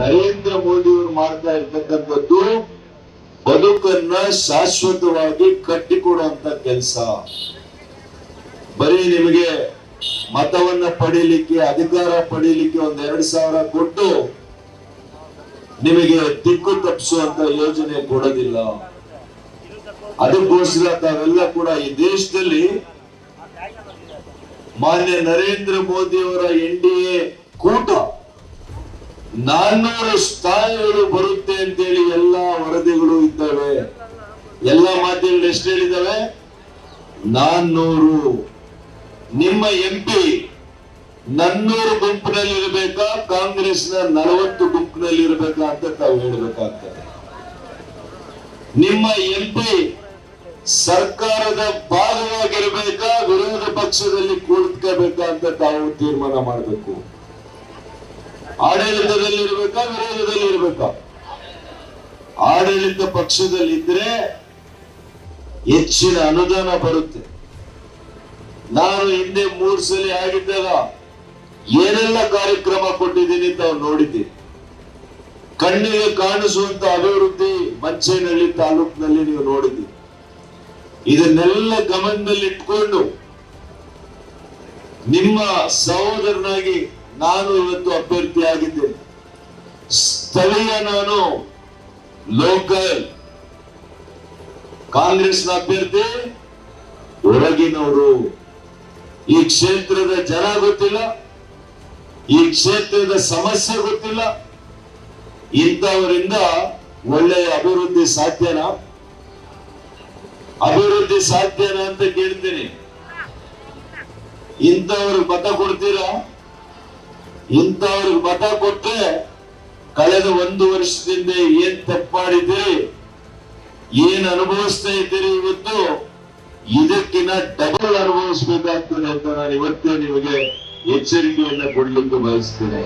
ನರೇಂದ್ರ ಮೋದಿ ಅವರು ಮಾಡ್ತಾ ಇರ್ತಕ್ಕಂಥದ್ದು ಬದುಕನ್ನ ಶಾಶ್ವತವಾಗಿ ಕಟ್ಟಿಕೊಡುವಂತ ಕೆಲಸ. ಬರೀ ನಿಮಗೆ ಮತವನ್ನ ಪಡೀಲಿಕ್ಕೆ, ಅಧಿಕಾರ ಪಡೀಲಿಕ್ಕೆ ಒಂದ್ ಎರಡ್ ಸಾವಿರ ಕೊಟ್ಟು ನಿಮಗೆ ದಿಕ್ಕು ತಪ್ಪಿಸುವಂತ ಯೋಜನೆ ಕೊಡೋದಿಲ್ಲ. ಅದಕ್ಕೋಸ್ಕರ ತಾವೆಲ್ಲ ಕೂಡ ಈ ದೇಶದಲ್ಲಿ ಮಾನ್ಯ ನರೇಂದ್ರ ಮೋದಿ ಅವರ ಎನ್ ಡಿ ಎ ಕೂಟ ನಾನ್ನೂರು ಸ್ಥಾನಗಳು ಬರುತ್ತೆ ಅಂತೇಳಿ ಎಲ್ಲಾ ವರದಿಗಳು ಇದ್ದಾವೆ. ಎಲ್ಲಾ ಮಾಧ್ಯಮಗಳು ಎಷ್ಟು ಹೇಳಿದಾವೆ ನಾನ್ನೂರು ನಿಮ್ಮ ಎಂ ಪಿ ನನ್ನೂರು ಗುಂಪಿನಲ್ಲಿ ಇರಬೇಕಾ ಕಾಂಗ್ರೆಸ್ನ ನಲವತ್ತು ಗುಂಪಿನಲ್ಲಿ ಇರಬೇಕಾ ಅಂತ ತಾವು ಹೇಳಬೇಕಾಗ್ತದೆ. ನಿಮ್ಮ ಎಂ ಪಿ ಸರ್ಕಾರದ ಭಾಗವಾಗಿರ್ಬೇಕಾ? ವಿರೋಧ ಪಕ್ಷದಲ್ಲಿ ಕೂಡ್ಕೋಬೇಕಾ ಅಂತ ತಾವು ತೀರ್ಮಾನ ಮಾಡಬೇಕು. ಆಡಳಿತದಲ್ಲಿ ಇರ್ಬೇಕಾ ವಿರೋಧದಲ್ಲಿ ಇರ್ಬೇಕಾ ಆಡಳಿತ ಪಕ್ಷದಲ್ಲಿ ಇದ್ರೆ ಹೆಚ್ಚಿನ ಅನುದಾನ ಬರುತ್ತೆ. ನಾನು ಹಿಂದೆ ಮೂರ್ ಸಲ ಆಗಿದ್ದಾಗ ಏನೆಲ್ಲ ಕಾರ್ಯಕ್ರಮ ಕೊಟ್ಟಿದ್ದೀನಿ ತಾವು ನೋಡಿದ್ದೀನಿ ಕಣ್ಣಿಗೆ ಕಾಣಿಸುವಂತ ಅಭಿವೃದ್ಧಿ ಮಂಚೇನಹಳ್ಳಿ ತಾಲೂಕಿನಲ್ಲಿ ನೀವು ನೋಡಿದ್ದೀರಿ. ಇದನ್ನೆಲ್ಲ ಗಮನದಲ್ಲಿ ಇಟ್ಕೊಂಡು ನಿಮ್ಮ ಸಹೋದರನಾಗಿ ನಾನು ಇವತ್ತು ಅಭ್ಯರ್ಥಿ ಆಗಿದ್ದೇನೆ. ಸ್ಥಳೀಯ ನಾನು ಲೋಕಲ್. ಕಾಂಗ್ರೆಸ್ನ ಅಭ್ಯರ್ಥಿ ಹೊರಗಿನವರು. ಈ ಕ್ಷೇತ್ರದ ಜನ ಗೊತ್ತಿಲ್ಲ, ಈ ಕ್ಷೇತ್ರದ ಸಮಸ್ಯೆ ಗೊತ್ತಿಲ್ಲ. ಇಂಥವರಿಂದ ಒಳ್ಳೆಯ ಅಭಿವೃದ್ಧಿ ಸಾಧ್ಯನಾ? ಅಭಿವೃದ್ಧಿ ಸಾಧ್ಯನಾ ಅಂತ ಕೇಳ್ತೀನಿ. ಇಂಥವ್ರಿಗೆ ಮತ ಕೊಡ್ತೀರಾ? ಇಂಥವ್ರಿಗೆ ಮತ ಕೊಟ್ರೆ ಕಳೆದ ಒಂದು ವರ್ಷದಿಂದ ಏನ್ ತಪ್ಪು ಮಾಡಿದ್ದೀರಿ? ಏನ್ ಅನುಭವಿಸ್ತಾ ಇದ್ದೀರಿ ಇವತ್ತು? ಇದಕ್ಕಿಂತ ಡಬಲ್ ಅನುಭವಿಸ್ಬೇಕಾಗ್ತದೆ ಅಂತ ನಾನು ಇವತ್ತೇ ನಿಮಗೆ ಎಚ್ಚರಿಕೆಯನ್ನ ಕೊಡ್ಲಿಕ್ಕೆ ಬಯಸ್ತೇನೆ.